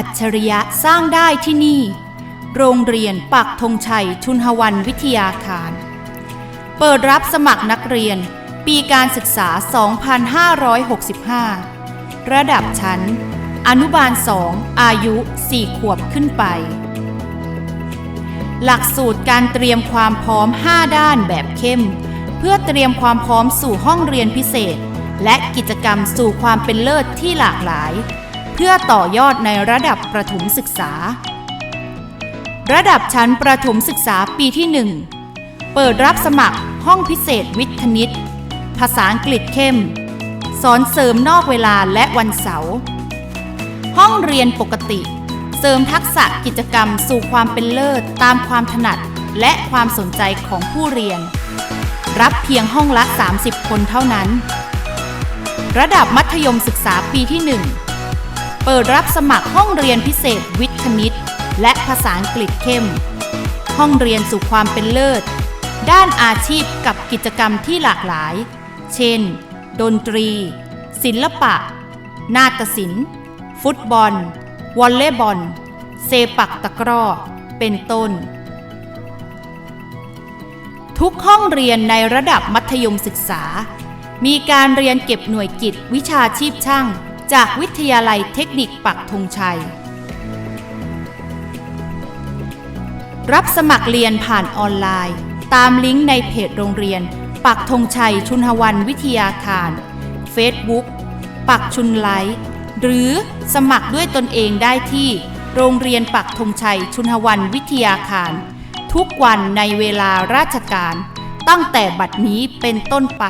อัจฉริยะสร้างได้ที่นี่ โรงเรียนปักธงชัยชุนหวันวิทยาคาร เปิดรับสมัครนักเรียน ปีการศึกษา 2565 ระดับชั้น อนุบาล 2 อายุ 4 ขวบขึ้นไป หลักสูตรการเตรียมความพร้อม 5 ด้านแบบเข้ม เพื่อเตรียมความพร้อมสู่ห้องเรียนพิเศษ และกิจกรรมสู่ความเป็นเลิศที่หลากหลาย เพื่อต่อยอดในระดับประถมศึกษา ระดับชั้นประถมศึกษาปีที่ 1 เปิดรับสมัครห้องพิเศษวิทย์คณิต ภาษาอังกฤษเข้ม สอนเสริมนอกเวลาและวันเสาร์ ห้องเรียนปกติ เสริมทักษะกิจกรรมสู่ความเป็นเลิศตามความถนัดและความสนใจของผู้เรียน รับเพียงห้องละ 30 คนเท่านั้น ระดับมัธยมศึกษาปีที่ 1 เปิดรับสมัครห้องเรียนพิเศษวิทย์คณิต และภาษาอังกฤษเข้ม ห้องเรียนสู่ความเป็นเลิศ ด้านอาชีพกับกิจกรรมที่หลากหลาย เช่น ดนตรี ศิลปะ นาฏศิลป์ ฟุตบอล วอลเลย์บอล เซปักตะกร้อ เป็นต้น ทุกห้องเรียนในระดับมัธยมศึกษา มีการเรียนเก็บหน่วยกิจวิชาชีพช่าง จากวิทยาลัยเทคนิคปักธงชัย รับสมัครเรียนผ่านออนไลน์ ตามลิงก์ในเพจโรงเรียน ปักธงชัยชุนหวันวิทยาคาร Facebook ปักชุนไลท์หรือสมัครด้วยตนเองได้ที่ โรงเรียนปักธงชัยชุนหวันวิทยาคาร ทุกวันในเวลาราชการ ตั้งแต่บัดนี้เป็นต้นไป